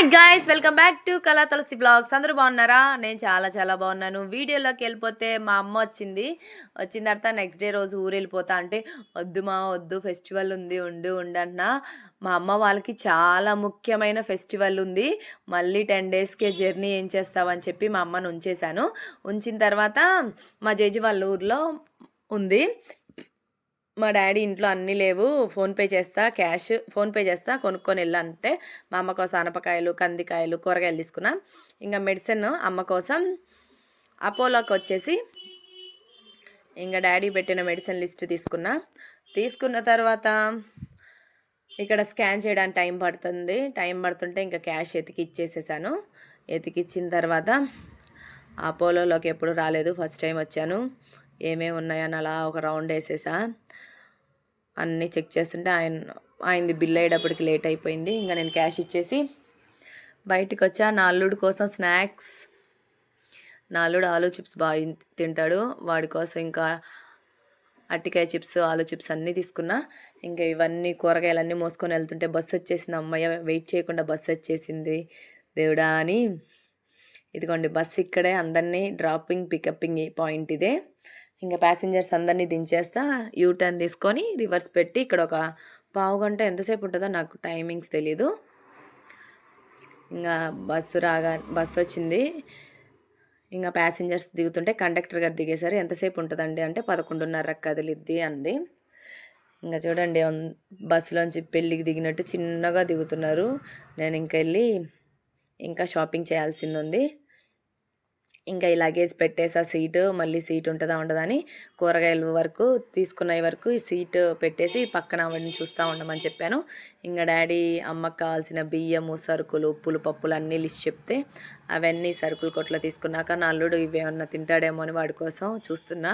Hi guys welcome back to Kala Tulasi vlogs అందరూ బాగున్నారా? నేను చాలా చాలా బాగున్నాను. వీడియోలోకి వెళ్ళిపోతే మా అమ్మ వచ్చింది. వచ్చిన తర్వాత నెక్స్ట్ డే రోజు ఊరు వెళ్ళిపోతా అంటే వద్దు మా వద్దు ఫెస్టివల్ ఉంది ఉండు ఉండంటున్నా మా అమ్మ వాళ్ళకి చాలా ముఖ్యమైన ఫెస్టివల్ ఉంది. మళ్ళీ టెన్ డేస్కే జర్నీ ఏం చేస్తావని చెప్పి మా అమ్మను ఉంచేశాను. ఉంచిన తర్వాత మా జేజి వాళ్ళ ఊర్లో ఉంది. మా డాడీ ఇంట్లో అన్నీ లేవు. ఫోన్పే చేస్తా క్యాష్ ఫోన్పే చేస్తా కొనుక్కొని వెళ్ళంటే మా అమ్మ కోసం అనపకాయలు కందికాయలు కూరగాయలు తీసుకున్నా. ఇంకా మెడిసిన్ అమ్మ కోసం అపోలోకి వచ్చేసి ఇంకా డాడీ పెట్టిన మెడిసిన్ లిస్ట్ తీసుకున్నా. తీసుకున్న తర్వాత ఇక్కడ స్కాన్ చేయడానికి టైం పడుతుంది. టైం పడుతుంటే ఇంకా క్యాష్ ఎతికి ఇచ్చేసేసాను. ఎతికిచ్చిన తర్వాత అపోలోలోకి ఎప్పుడు రాలేదు. ఫస్ట్ టైం వచ్చాను. ఏమేమి ఉన్నాయని అలా ఒక రౌండ్ వేసేసా. అన్నీ చెక్ చేస్తుంటే ఆయన ఆయనది బిల్ అయ్యేటప్పటికి లేట్ అయిపోయింది. ఇంకా నేను క్యాష్ ఇచ్చేసి బయటికి వచ్చా నా అల్లుడు కోసం స్నాక్స్ నా అల్లుడు ఆలూ చిప్స్ బాగా తింటాడు. వాడి కోసం ఇంకా అట్టికాయ చిప్స్ ఆలూ చిప్స్ అన్నీ తీసుకున్నా. ఇంకా ఇవన్నీ కూరగాయలన్నీ మోసుకొని వెళ్తుంటే బస్సు వచ్చేసింది. అమ్మయ్య వెయిట్ చేయకుండా బస్సు వచ్చేసింది. దేవుడా అని ఇదిగోండి బస్సు ఇక్కడే అందరినీ డ్రాపింగ్ పికప్పింగ్ పాయింట్ ఇదే. ఇంకా ప్యాసింజర్స్ అందరినీ దించేస్తా యూ టర్న్ తీసుకొని రివర్స్ పెట్టి ఇక్కడ ఒక పావు గంట ఎంతసేపు ఉంటుందో నాకు టైమింగ్స్ తెలీదు. ఇంకా బస్సు రాగా బస్సు వచ్చింది. ఇంకా ప్యాసింజర్స్ దిగుతుంటే కండక్టర్ గారు దిగేశారు. ఎంతసేపు ఉంటుందండి అంటే పదకొండున్నర కదిలిద్ది అంది. ఇంకా చూడండి బస్సులోంచి పెళ్ళికి దిగినట్టు చిన్నగా దిగుతున్నారు. నేను ఇంకా వెళ్ళి ఇంకా షాపింగ్ చేయాల్సింది ఉంది ఇంకా ఈ లగేజ్ పెట్టేసా సీటు మళ్ళీ సీట్ ఉంటుందా ఉండదా అని కూరగాయల వరకు తీసుకున్న వరకు ఈ సీటు పెట్టేసి పక్కన ఆవిడని చూస్తూ ఉండమని చెప్పాను. ఇంకా డాడీ అమ్మకు కావాల్సిన బియ్యము సరుకులు ఉప్పులు పప్పులు అన్నీ లిస్ట్ చెప్తే అవన్నీ సరుకులు కొట్లో తీసుకున్నాక నా అల్లుడు ఇవేమన్నా తింటాడేమో అని వాడి కోసం చూస్తున్నా.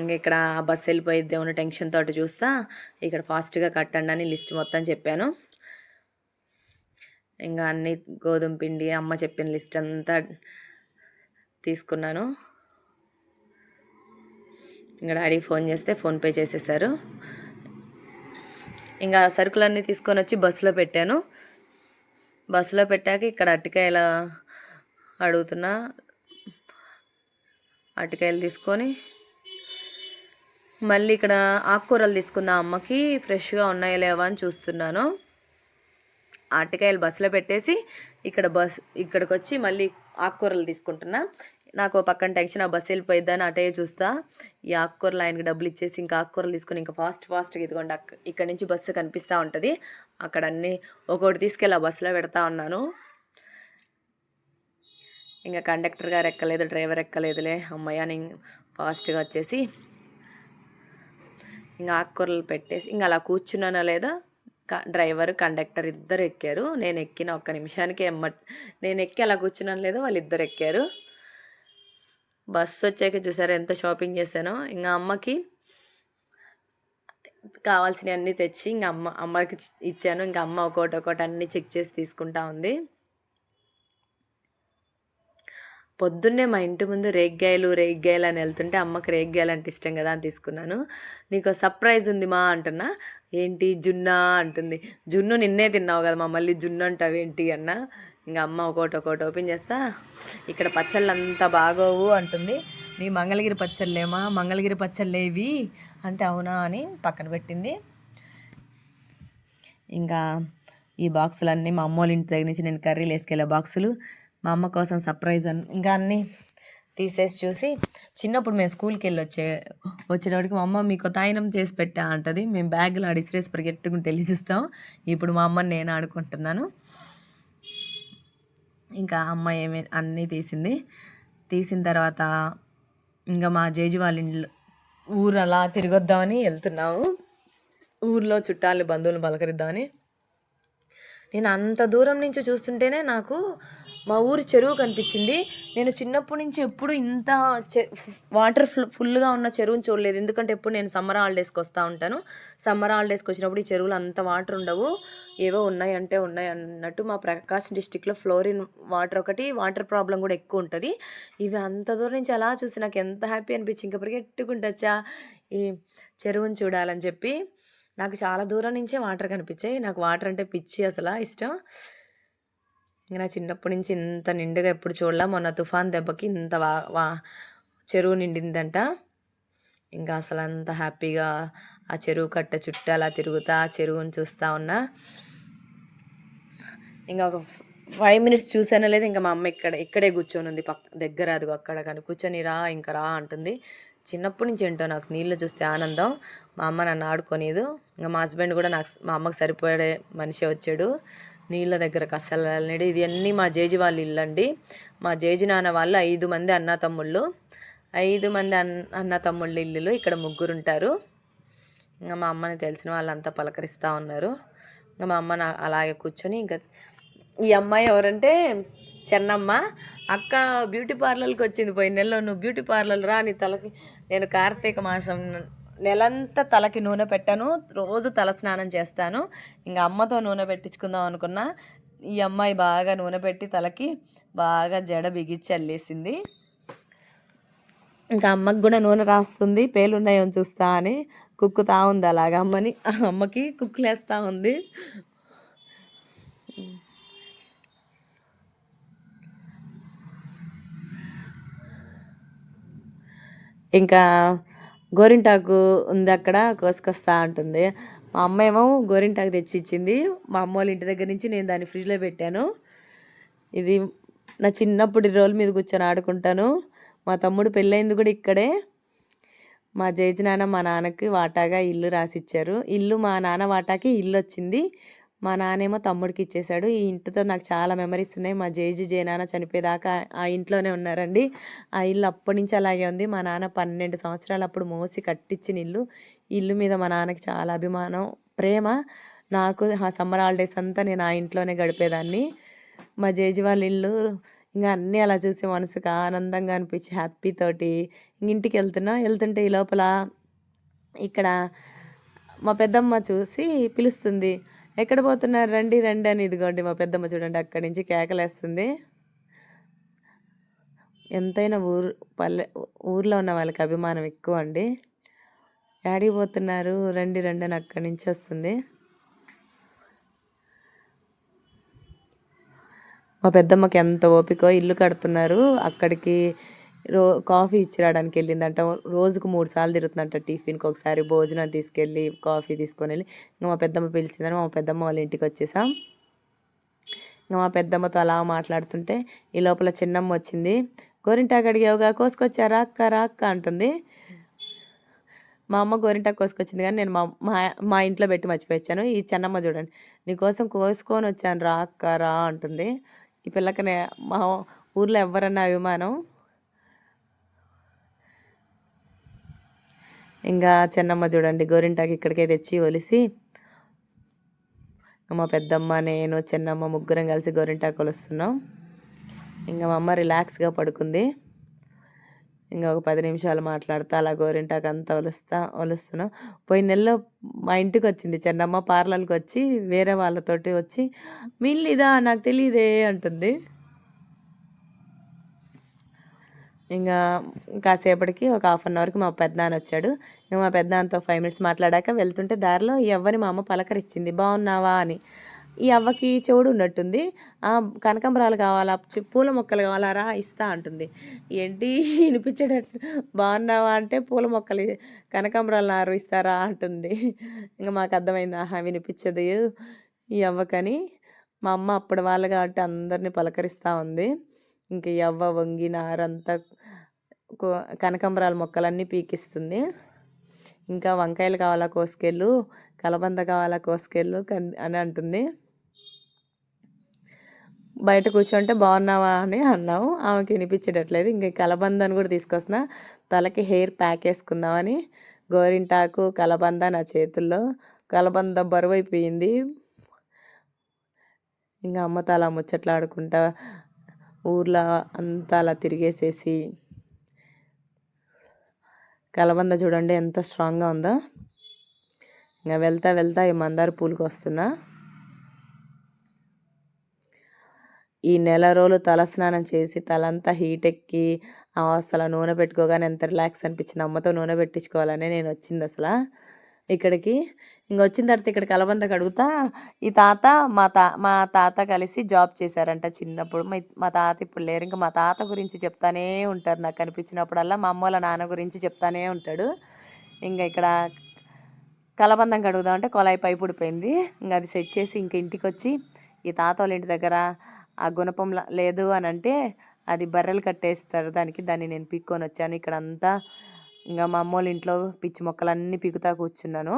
ఇంక ఇక్కడ బస్సు వెళ్ళిపోయిద్ది ఉన్న టెన్షన్ తోటి చూస్తా. ఇక్కడ ఫాస్ట్గా కట్టండి అని లిస్ట్ మొత్తం చెప్పాను. ఇంకా అన్ని గోధుమ పిండి అమ్మ చెప్పిన లిస్ట్ అంతా తీసుకున్నాను. ఇంకా డాడీకి ఫోన్ చేస్తే ఫోన్పే చేసేసారు. ఇంకా సరుకులన్నీ తీసుకొని వచ్చి బస్సులో పెట్టాను. బస్సులో పెట్టాక ఇక్కడ అరటికాయల అడుగుతున్నా. అరటికాయలు తీసుకొని మళ్ళీ ఇక్కడ ఆకుకూరలు తీసుకున్న అమ్మకి ఫ్రెష్గా ఉన్నాయో లేవా అని చూస్తున్నాను. అరటికాయలు బస్సులో పెట్టేసి ఇక్కడ బస్ ఇక్కడికి వచ్చి మళ్ళీ ఆకుకూరలు తీసుకుంటున్నా. నాకు పక్కన టెన్షన్ ఆ బస్సు వెళ్ళిపోయిద్దని అటే చూస్తా. ఈ ఆకుకూరలు ఆయనకి డబ్బులు ఇచ్చేసి ఇంకా ఆకుకూరలు తీసుకుని ఇంకా ఫాస్ట్ ఫాస్ట్గా ఇదిగోండి అక్క ఇక్కడ నుంచి బస్సు కనిపిస్తూ ఉంటుంది. అక్కడ అన్నీ ఒక్కొక్కటి తీసుకెళ్ళి ఆ బస్సులో పెడతా ఉన్నాను. ఇంకా కండక్టర్ గారు ఎక్కలేదు డ్రైవర్ ఎక్కలేదులే. అమ్మయ్య నేను ఫాస్ట్గా వచ్చేసి ఇంకా ఆకుకూరలు పెట్టేసి ఇంకా అలా కూర్చున్నానో లేదా? డ్రైవర్ కండక్టర్ ఇద్దరు ఎక్కారు నేను ఎక్కిన ఒక్క నిమిషానికి ఎమ్మ నేను ఎక్కి అలా కూర్చున్నాను లేదో వాళ్ళు ఇద్దరు ఎక్కారు బస్సు వచ్చాక చూసారు ఎంత షాపింగ్ చేశానో. ఇంకా అమ్మకి కావాల్సినవి అన్నీ తెచ్చి ఇంకా అమ్మ అమ్మకి ఇచ్చాను. ఇంకా అమ్మ ఒకటి ఒకటి అన్నీ చెక్ చేసి తీసుకుంటా ఉంది. పొద్దున్నే మా ఇంటి ముందు రేగ్గాయలు రేగ్గాయలు అని వెళ్తుంటే అమ్మకి రేగ్గాయలు అంటే ఇష్టం కదా అని తీసుకున్నాను. నీకు సర్ప్రైజ్ ఉంది మా అంటున్నా. ఏంటి జున్నా? అంటుంది. జున్ను నిన్నే తిన్నావు కదా మా మళ్ళీ జున్ను అంటావు ఏంటి? అన్న. ఇంకా అమ్మ ఒకటి ఒకటి ఓపెన్ చేస్తా. ఇక్కడ పచ్చళ్ళు అంతా బాగోవు అంటుంది. నీ మంగళగిరి పచ్చళ్ళేమా? మంగళగిరి పచ్చళ్ళేవి? అంటే అవునా? అని పక్కన పెట్టింది. ఇంకా ఈ బాక్సులన్నీ మా అమ్మోళ్ళ ఇంటి దగ్గర నుంచి నేను కర్రీలు వేసుకెళ్ళే బాక్సులు. మా అమ్మ కోసం సర్ప్రైజ్ అని ఇంకా అన్నీ తీసేసి చూసి చిన్నప్పుడు మేము స్కూల్కి వెళ్ళి వచ్చే వచ్చేటప్పటికి మా అమ్మ మీకు తాయినం చేసి పెట్టా అంటది. మేము బ్యాగ్లో ఆడి ఇసిరేసి పరిగెట్టుకుని తెలిసిస్తాం ఇప్పుడు మా అమ్మని నేను ఆడుకుంటున్నాను. ఇంకా అమ్మ ఏమి అన్నీ తీసింది. తీసిన తర్వాత ఇంకా మా జేజు వాళ్ళ ఇంట్లో ఊరు అలా తిరగొద్దామని వెళ్తున్నాము ఊర్లో చుట్టాలు బంధువులు పలకరిద్దామని. నేను అంత దూరం నుంచి చూస్తుంటేనే నాకు మా ఊరి చెరువు కనిపించింది. నేను చిన్నప్పటి నుంచి ఎప్పుడు ఇంత చె వాటర్ ఫుల్ ఫుల్గా ఉన్న చెరువుని చూడలేదు. ఎందుకంటే ఎప్పుడు నేను సమ్మర్ హాలిడేస్కి వస్తూ ఉంటాను. సమ్మర్ హాలిడేస్కి వచ్చినప్పుడు ఈ చెరువులో అంత వాటర్ ఉండవు. ఏవో ఉన్నాయి అంటే ఉన్నాయి అన్నట్టు మా ప్రకాశం డిస్టిక్లో ఫ్లోరిన్ వాటర్ ఒకటి వాటర్ ప్రాబ్లం కూడా ఎక్కువ ఉంటుంది. ఇవి అంత దూరం నుంచి అలా చూసి నాకు ఎంత హ్యాపీ అనిపించింది. ఇంకా పరిగెట్టుకుంటూ ఈ చెరువుని చూడాలని చెప్పి. నాకు చాలా దూరం నుంచే వాటర్ కనిపించాయి. నాకు వాటర్ అంటే పిచ్చి అసలు ఇష్టం. నా చిన్నప్పటి నుంచి ఇంత నిండుగా ఎప్పుడు చూడలే. మొన్న తుఫాన్ దెబ్బకి ఇంత వా వా చెరువు నిండిందంట. ఇంకా అసలు అంత హ్యాపీగా ఆ చెరువు కట్ట చుట్టూ అలా తిరుగుతా ఆ చెరువుని చూస్తూ ఉన్నా. ఇంకా ఒక ఫైవ్ మినిట్స్ చూసానో లేదు ఇంకా మా అమ్మ ఇక్కడ ఇక్కడే కూర్చొని ఉంది. పక్క దగ్గర అదిగో అక్కడ కానీ కూర్చొని రా ఇంకా రా అంటుంది. చిన్నప్పటి నుంచి ఏంటో నాకు నీళ్ళు చూస్తే ఆనందం. మా అమ్మ నన్ను ఆడుకోలేదు ఇంకా మా హస్బెండ్ కూడా నాకు మా అమ్మకి సరిపోయే మనిషి వచ్చాడు. నీళ్ళ దగ్గరకు అస్సలు వెళ్ళలేడు ఇది అన్నీ మా జేజి వాళ్ళ ఇల్లు అండి మా జేజి నాన్న వాళ్ళు ఐదు మంది అన్న తమ్ముళ్ళు. ఐదు మంది అన్న అన్న తమ్ముళ్ళ ఇల్లులు ఇక్కడ ముగ్గురు ఉంటారు ఇంకా మా అమ్మని తెలిసిన వాళ్ళంతా పలకరిస్తూ ఉన్నారు. ఇంకా మా అమ్మ నా అలాగే కూర్చొని ఇంకా ఈ అమ్మాయి ఎవరంటే చెన్నమ్మ. అక్క బ్యూటీ పార్లర్కి వచ్చింది పోయిన నెలలో నువ్వు బ్యూటీ పార్లర్ రా నీ తలకి నేను కార్తీక మాసం నెలంతా తలకి నూనె పెట్టాను. రోజు తల స్నానం చేస్తాను. ఇంకా అమ్మతో నూనె పెట్టించుకుందాం అనుకున్నా. ఈ అమ్మాయి బాగా నూనె పెట్టి తలకి బాగా జడ బిగించి అల్లేసింది. ఇంకా అమ్మకి కూడా నూనె రాస్తుంది. పేలున్నాయో చూస్తా అని కుక్కుతా ఉంది అలాగ అమ్మని. అమ్మకి కుక్కులేస్తూ ఉంది. ఇంకా గోరింటాకు ఉంది అక్కడ కోసుకొస్తా ఉంటుంది మా అమ్మ ఏమో గోరింటాకు తెచ్చి ఇచ్చింది మా అమ్మ వాళ్ళ ఇంటి దగ్గర నుంచి నేను దాన్ని ఫ్రిడ్జ్లో పెట్టాను. ఇది నా చిన్నప్పుడు రోల్ మీద కూర్చొని ఆడుకుంటాను. మా తమ్ముడు పెళ్ళైంది కూడా ఇక్కడే. మా జేజి నాన్న మా నాన్నకి వాటాగా ఇల్లు రాసిచ్చారు. ఇల్లు మా నాన్న వాటాకి ఇల్లు వచ్చింది. మా నానేమో తమ్ముడికి ఇచ్చేశాడు ఈ ఇంటితో నాకు చాలా మెమరీస్ ఉన్నాయి. మా జేజీ జే నాన్న చనిపోయేదాకా ఆ ఇంట్లోనే ఉన్నారండి. ఆ ఇల్లు అప్పటి నుంచి అలాగే ఉంది. మా నాన్న పన్నెండు సంవత్సరాలు అప్పుడు మోసి కట్టించిన ఇల్లు. ఇల్లు మీద మా నాన్నకి చాలా అభిమానం ప్రేమ. నాకు ఆ సమ్మర్ హాలిడేస్ అంతా నేను ఆ ఇంట్లోనే గడిపేదాన్ని. మా జేజీ వాళ్ళ ఇల్లు ఇంకా అన్నీ అలా చూసి మనసుకు ఆనందంగా అనిపించి హ్యాపీ తోటి ఇంటికి వెళ్తున్నా. వెళ్తుంటే ఈ లోపల ఇక్కడ మా పెద్దమ్మ చూసి పిలుస్తుంది. ఎక్కడ పోతున్నారు? రండి రండి అని ఇదిగోండి మా పెద్దమ్మ చూడండి అక్కడి నుంచి కేకలేస్తుంది. ఎంతైనా ఊరు పల్లె ఊర్లో ఉన్న వాళ్ళకి అభిమానం ఎక్కువ అండి యాడికి పోతున్నారు? రండి రండి అని అక్కడి నుంచి వస్తుంది. మా పెద్దమ్మకి ఎంత ఓపికో ఇల్లు కడుతున్నారు. అక్కడికి రో కాఫీ ఇచ్చిరాడానికి వెళ్ళిందంట. రోజుకు మూడు సార్లు తిరుగుతుందంట టిఫిన్కి. ఒకసారి భోజనం తీసుకెళ్ళి కాఫీ తీసుకొని వెళ్ళి ఇంకా మా పెద్దమ్మ పిలిచిందని మా పెద్దమ్మ వాళ్ళ ఇంటికి వచ్చేసాం. ఇంకా మా పెద్దమ్మతో అలా మాట్లాడుతుంటే ఈ లోపల చిన్నమ్మ వచ్చింది. గోరింటాకు అడిగావుగా కోసుకొచ్చారా అక్క రా అక్క అంటుంది. మా అమ్మ గోరింటాకు కోసుకొచ్చింది కానీ నేను మా మా మా ఇంట్లో పెట్టి మర్చిపోయాను ఈ చిన్నమ్మ చూడండి నీకోసం కోసుకొని వచ్చాను రా అక్క రా అంటుంది. ఈ పిల్లకనే మా ఊర్లో ఎవరన్నా అభిమానం. ఇంకా చెన్నమ్మ చూడండి గోరింటాకి ఇక్కడికే తెచ్చి ఒలిసి మా పెద్దమ్మ నేను చెన్నమ్మ ముగ్గురం కలిసి గోరింటాకు కొలుస్తున్నాం ఇంకా మా అమ్మ రిలాక్స్గా పడుకుంది. ఇంకా ఒక పది నిమిషాలు మాట్లాడుతా అలా గోరింటాకు అంతా ఒలుస్తా ఒలుస్తున్నాం. పోయిన నెలలో మా ఇంటికి వచ్చింది చెన్నమ్మ పార్లర్కి వచ్చి వేరే వాళ్ళతోటి వచ్చి మిల్లిదా నాకు తెలియదే అంటుంది. ఇంకా కాసేపటికి ఒక హాఫ్ అన్ అవర్కి మా పెద్దనాన్న వచ్చాడు. ఇంకా మా పెద్దనాన్నతో ఫైవ్ మినిట్స్ మాట్లాడాక వెళ్తుంటే దారిలో ఈ అవ్వని మా అమ్మ పలకరించింది బాగున్నావా అని. ఈ అవ్వకి చెవుడు ఉన్నట్టుంది. కనకంబరాలు కావాలా? పూల మొక్కలు కావాలా? రా ఇస్తా అంటుంది. ఏంటి? వినిపించేటట్టు బాగున్నావా అంటే పూల మొక్కలు కనకంబరాలు నారు ఇస్తారా? అంటుంది. ఇంకా మాకు అర్థమైంది. ఆహా వినిపించదు ఈ అవ్వకని. మా అమ్మ అప్పటి వాళ్ళు కాబట్టి అందరినీ పలకరిస్తూ ఉంది. ఇంక ఎవ్వ వంగి నారంతా కనకంబరాల మొక్కలన్నీ పీకిస్తుంది. ఇంకా వంకాయలు కావాలా కోసుకెళ్ళు కలబంద కావాలా కోసుకెళ్ళు అని అంటుంది. బయట కూర్చుంటే బాగున్నావా అని అన్నావు. ఆమెకి వినిపించేటట్లేదు. ఇంక కలబందని కూడా తీసుకొస్తున్నా. తలకి హెయిర్ ప్యాక్ వేసుకుందామని గోరింటాకు కలబంద నా చేతుల్లో. కలబంద బరువు అయిపోయింది ఇంకా అమ్మ తల ముచ్చట్లాడుకుంటా ఊర్లో అంతా అలా తిరిగేసేసి కలబంద చూడండి ఎంత స్ట్రాంగ్గా ఉందో. ఇంకా వెళ్తా వెళ్తా ఈ మందార పూలకు వస్తున్నా. ఈ నెల రోజులు తలస్నానం చేసి తలంతా హీట్ ఎక్కి అసలు నూనె పెట్టుకోగానే ఎంత రిలాక్స్ అనిపించింది. అమ్మతో నూనె పెట్టించుకోవాలని నేను వచ్చింది అసలు. ఇక్కడికి. ఇంక వచ్చిన తర్వాత ఇక్కడ కలబంద కడుగుతా ఈ తాత మా తా మా తాత కలిసి జాబ్ చేశారంట చిన్నప్పుడు. మా తాత ఇప్పుడు లేరు. ఇంకా మా తాత గురించి చెప్తానే ఉంటారు నాకు కనిపించినప్పుడల్లా మా అమ్మ వాళ్ళ నాన్న గురించి చెప్తానే ఉంటాడు. ఇంకా ఇక్కడ కలబందం కడుగుదాం అంటే కొలాయి పైపు ఊడిపోయింది. ఇంకా అది సెట్ చేసి ఇంక ఇంటికి వచ్చి ఈ తాత వాళ్ళ ఇంటి దగ్గర ఆ గుణపం లేదు అని అంటే అది బర్రెలు కట్టేస్తారు. దానికి దాన్ని నేను పిక్కొని వచ్చాను. ఇక్కడ అంతా ఇంకా మా అమ్మ వాళ్ళ ఇంట్లో పిచ్చి మొక్కలన్నీ పీకుతా కూర్చున్నాను.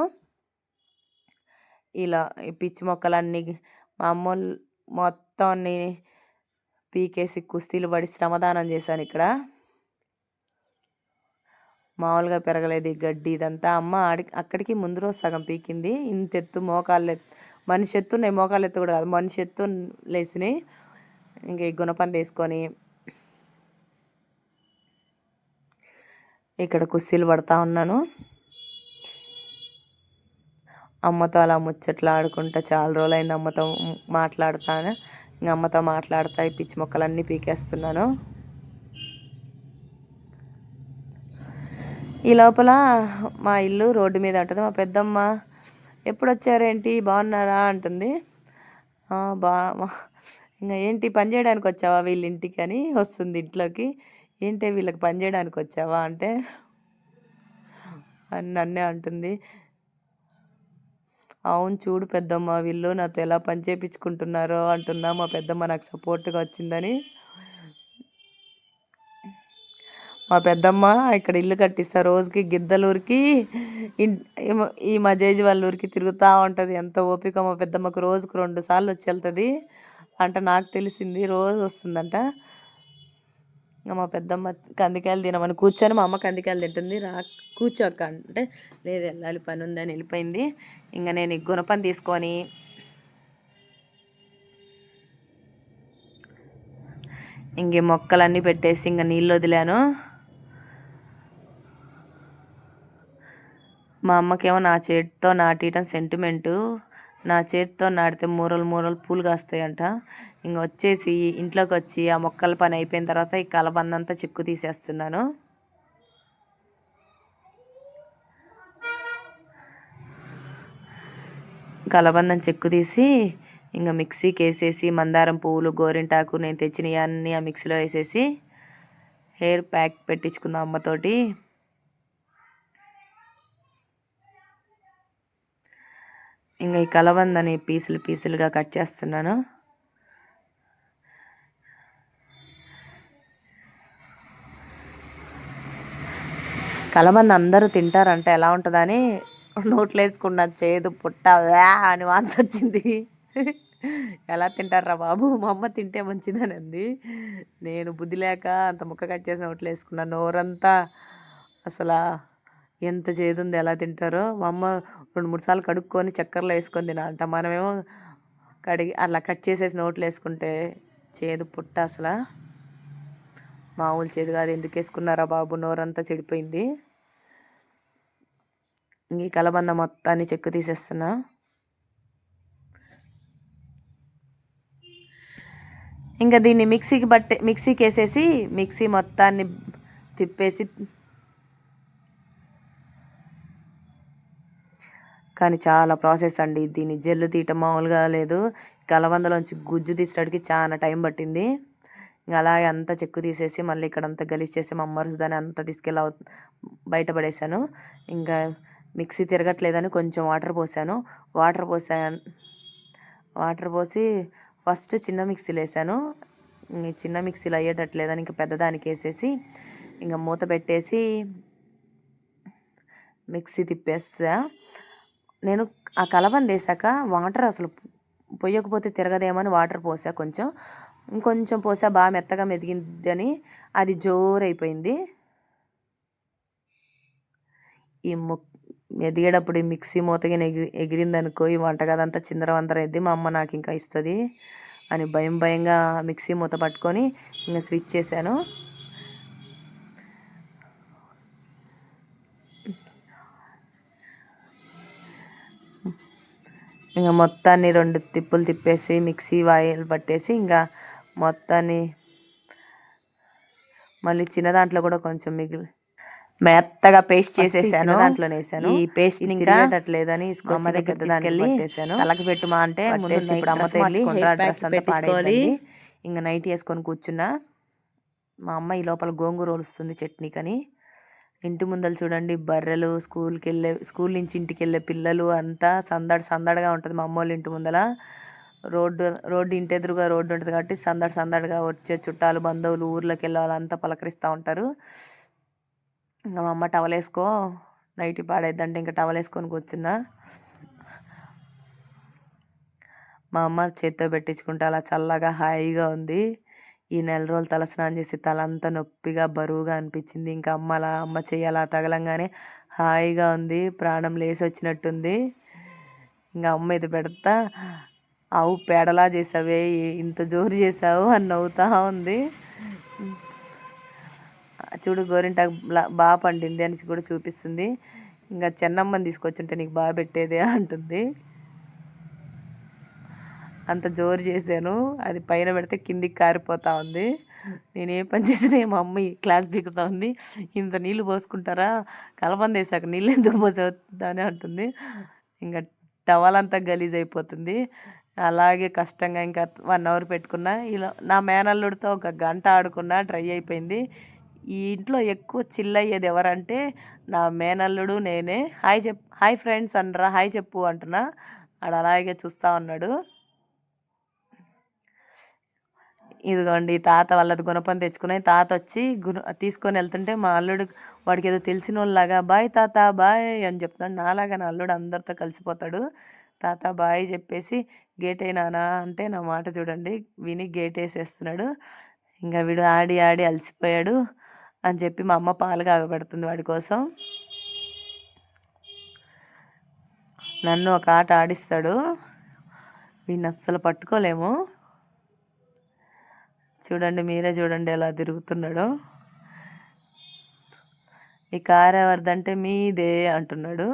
ఇలా ఈ పిచ్చి మొక్కలన్నీ మా అమ్మోళ్ళు మొత్తం అన్ని పీకేసి కుస్తీలు పడి శ్రమదానం చేశాను ఇక్కడ. మామూలుగా పెరగలేదు ఈ గడ్డి ఇదంతా. అమ్మ ఆడి అక్కడికి ముందు రోజు సగం పీకింది. ఇంత ఎత్తు మోకాళ్ళు ఎత్తు మనిషి ఎత్తు ఉన్నాయి మోకాళ్ళు ఎత్తు కూడా కాదు. మనిషి ఎత్తు లేచినాయి ఇంక ఈ గుణపం తీసుకొని ఇక్కడ కుస్తీలు పడతా ఉన్నాను. అమ్మతో అలా ముచ్చట్లు ఆడుకుంటా చాలా రోజులైంది అమ్మతో మాట్లాడతాను. ఇంకా అమ్మతో మాట్లాడతా ఈ పిచ్చి మొక్కలన్నీ పీకేస్తున్నాను. ఈ లోపల మా ఇల్లు రోడ్డు మీద ఉంటుంది. మా పెద్దమ్మ ఎప్పుడు వచ్చారేంటి బాగున్నారా? అంటుంది. బా ఇంకా ఏంటి? పని చేయడానికి వచ్చావా వీళ్ళ ఇంటికి అని వస్తుంది ఇంట్లోకి. ఏంటి వీళ్ళకి పని చేయడానికి వచ్చావా అంటే అని నన్నే అంటుంది. అవును చూడు పెద్దమ్మ వీళ్ళు నాతో ఎలా పని చేయించుకుంటున్నారో అంటున్నా. మా పెద్దమ్మ నాకు సపోర్ట్గా వచ్చిందని. మా పెద్దమ్మ ఇక్కడ ఇల్లు కట్టిస్తా రోజుకి గిద్దలూరికి ఈ మా జేజి వాళ్ళ ఊరికి తిరుగుతూ ఉంటుంది. ఎంత ఓపిక మా పెద్దమ్మకు రోజుకు రెండు సార్లు వచ్చి వెళ్తుంది అంట నాకు తెలిసింది రోజు వస్తుందంట. ఇంకా మా పెద్దమ్మ కందికాయలు తినమని కూర్చొని మా అమ్మ కందికాయలు తింటుంది. రా కూర్చోక అంటే లేదు వెళ్ళాలి పని ఉందని వెళ్ళిపోయింది. ఇంకా నేను ఈ తీసుకొని ఇంక మొక్కలన్నీ పెట్టేసి ఇంకా నీళ్ళు వదిలాను. మా అమ్మకేమో నా చేతితో నాటియటం సెంటిమెంటు నా చేతితో నాటితే మూరలు మూరలు పూలు కాస్తాయంట. ఇంక వచ్చేసి ఇంట్లోకి వచ్చి ఆ మొక్కల పని అయిపోయిన తర్వాత ఈ కలబందంతా చిక్కు తీసేస్తున్నాను. కలబందం చెక్కు తీసి ఇంకా మిక్సీకి వేసేసి మందారం పువ్వులు గోరింటాకు నేను తెచ్చినవి అన్నీ ఆ మిక్సీలో వేసేసి హెయిర్ ప్యాక్ పెట్టించుకుందాం అమ్మతోటి ఇంకా ఈ కలబందని పీసులు పీసులుగా కట్ చేస్తున్నాను. కలబంద అందరూ తింటారంట ఎలా ఉంటుందని నోట్లో వేసుకున్న చేదు పుట్ట వ్యా అని వాంతి వచ్చింది ఎలా తింటారా బాబు? మా అమ్మ తింటే మంచిదని అంది. నేను బుద్ధి లేక అంత ముక్క కట్ చేసి నోట్లో వేసుకున్న నోరంతా అసలు ఎంత చేదుంది ఎలా తింటారో. మా అమ్మ రెండు మూడు సార్లు కడుక్కొని చక్కెరలో వేసుకొని తినాలంట. మనమేమో కడిగి అలా కట్ చేసేసి నోట్లో వేసుకుంటే చేదు పుట్ట అసలు. మామూలు చేదు కాదు. ఎందుకు వేసుకున్నారా బాబు? నోరంతా చెడిపోయింది. ఇంక ఈ కలబంద మొత్తాన్ని చెక్కు తీసేస్తున్నా. ఇంకా దీన్ని మిక్సీకి బట్టి మిక్సీకి వేసేసి మిక్సీ మొత్తాన్ని తిప్పేసి కానీ చాలా ప్రాసెస్ అండి. దీన్ని జెల్లు తీయటం మామూలుగా లేదు. కలబందలోంచి గుజ్జు తీసడానికి చాలా టైం పట్టింది. ఇంకా అలాగే అంతా చెక్కు తీసేసి మళ్ళీ ఇక్కడ అంతా గలీజ్ చేసి మా అమ్మ దాన్ని అంతా తీసుకెళ్ళి అవ- ఇంకా మిక్సీ తిరగట్లేదని కొంచెం వాటర్ పోసాను. వాటర్ పోసాను వాటర్ పోసి ఫస్ట్ చిన్న మిక్సీలు వేసాను. చిన్న మిక్సీలు అయ్యేటట్లేదని ఇంకా పెద్దదానికి వేసేసి ఇంకా మూత పెట్టేసి మిక్సీ తిప్పేస్తా నేను ఆ కలబంద వేసాక వాటర్ అసలు పొయ్యకపోతే తిరగదేమని వాటర్ పోసా కొంచెం. ఇంకొంచెం పోసా బాగా మెత్తగా మెదిగిందని అది జోరైపోయింది. ఈ ము ఎదిగేటప్పుడు ఈ మిక్సీ మూతగా ఎగి ఎగిరిందనుకో ఈ వంటగదంతా చిందర వందర మా అమ్మ నాకు ఇంకా ఇస్తుంది అని భయం భయంగా మిక్సీ మూత పట్టుకొని ఇంకా స్విచ్ చేశాను. ఇంకా మొత్తాన్ని రెండు తిప్పులు తిప్పేసి మిక్సీ వాయిల్ పట్టేసి ఇంకా మొత్తాన్ని మళ్ళీ చిన్న దాంట్లో కూడా కొంచెం మిగిలి మెత్తగా పేస్ట్ చేసేసాను. దాంట్లోనే వేసాను. ఈ పేస్ట్ తిరిగేటట్లేదని అమ్మ దగ్గర దాంట్లో తీసుకెళ్ళి పట్టేశాను. తలకి పెట్టుమా అంటే ముందు ఇప్పుడు డ్రెస్ ప్యాక్ అంతా ఇంకా నైట్ వేసుకొని కూర్చున్నా. మా అమ్మ ఈ లోపల గోంగూర వస్తుంది చట్నీకని. ఇంటి ముందర చూడండి బర్రెలు స్కూల్కి వెళ్ళే స్కూల్ నుంచి ఇంటికి వెళ్ళే పిల్లలు అంతా సందడి సందడిగా ఉంటుంది మా అమ్మ వాళ్ళ ఇంటి ముందర రోడ్డు రోడ్డు ఇంటి ఎదురుగా రోడ్డు ఉంటుంది కాబట్టి సందడి సందడిగా వచ్చే చుట్టాలు బంధువులు ఊర్లోకి వెళ్ళే పలకరిస్తూ ఉంటారు. ఇంకా మా అమ్మ టవల్ వేసుకో నైట్ పాడేద్దంటే ఇంకా టవల్ వేసుకొని కూర్చున్నా. మా అమ్మ చేత్తో పెట్టించుకుంటే అలా చల్లగా హాయిగా ఉంది. ఈ నెల రోజులు తలస్నానం చేసి తల అంతా నొప్పిగా బరువుగా అనిపించింది. ఇంకా అమ్మ అలా అమ్మ చెయ్యి అలా తగలంగానే హాయిగా ఉంది. ప్రాణం లేసి వచ్చినట్టుంది ఇంకా అమ్మ ఇది పెడతా ఆవు పేడలా చేసావే ఇంత జోరు చేసావు అని నవ్వుతా ఉంది. చూడు గోరింటాకు బాగా పండింది అని కూడా చూపిస్తుంది. ఇంకా చెన్నమ్మని తీసుకొచ్చుంటే నీకు బాగా పెట్టేదే అంటుంది. అంత జోరు చేశాను. అది పైన పెడితే కిందికి కారిపోతా ఉంది. నేను ఏ పని చేసినా మా అమ్మ క్లాస్ బిగుతా ఉంది. ఇంత నీళ్ళు పోసుకుంటారా? కలబంద వేసాక నీళ్ళు ఎందుకు పోసవుతుందా అంటుంది. ఇంకా టవల్ అంతా గలీజ్ అయిపోతుంది. అలాగే కష్టంగా ఇంకా వన్ అవర్ పెట్టుకున్నా. ఇలా నా మేనల్లుడితో ఒక గంట ఆడుకున్నా డ్రై అయిపోయింది. ఈ ఇంట్లో ఎక్కువ చిల్ అయ్యేది ఎవరంటే నా మేనల్లుడు నేనే. హాయ్ చెప్ హాయ్ ఫ్రెండ్స్ అనరా హాయ్ చెప్పు అంటున్నా. ఆడ అలాగే చూస్తూ ఉన్నాడు. ఇదిగోండి తాత వాళ్ళది గుణపం తెచ్చుకుని తాత వచ్చి గుణ తీసుకొని వెళ్తుంటే మా అల్లుడు వాడికి ఏదో తెలిసిన వాళ్ళలాగా బాయ్ తాత బాయ్ అని చెప్తున్నాడు. నాలాగా నా అల్లుడు అందరితో కలిసిపోతాడు. తాత బాయ్ చెప్పేసి గేట్ అయినానా అంటే నా మాట చూడండి. విని గేట్ వేసేస్తున్నాడు. ఇంకా వీడు ఆడి ఆడి అలసిపోయాడు అని చెప్పి మా అమ్మ పాలు కాగబెడుతుంది వాడి కోసం. నన్ను ఒక ఆట ఆడిస్తాడు. వీడిని అస్సలు పట్టుకోలేము. చూడండి మీరే చూడండి ఎలా తిరుగుతున్నాడో. ఈ కార్ ఎవరిదంటే మీదే అంటున్నాడు.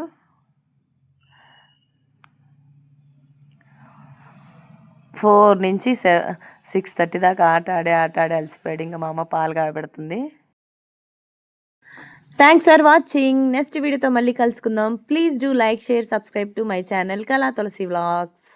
ఫోర్ నుంచి సెవెన్ సిక్స్ థర్టీ దాకా ఆట ఆడి ఆట ఆడి అలసిపోయాడు. ఇంకా మా అమ్మ పాలు కాబెడుతుంది థ్యాంక్స్ ఫర్ వాచింగ్ నెక్స్ట్ వీడియోతో మళ్ళీ కలుసుకుందాం. Please do like share subscribe to my channel Kala Tulasi vlogs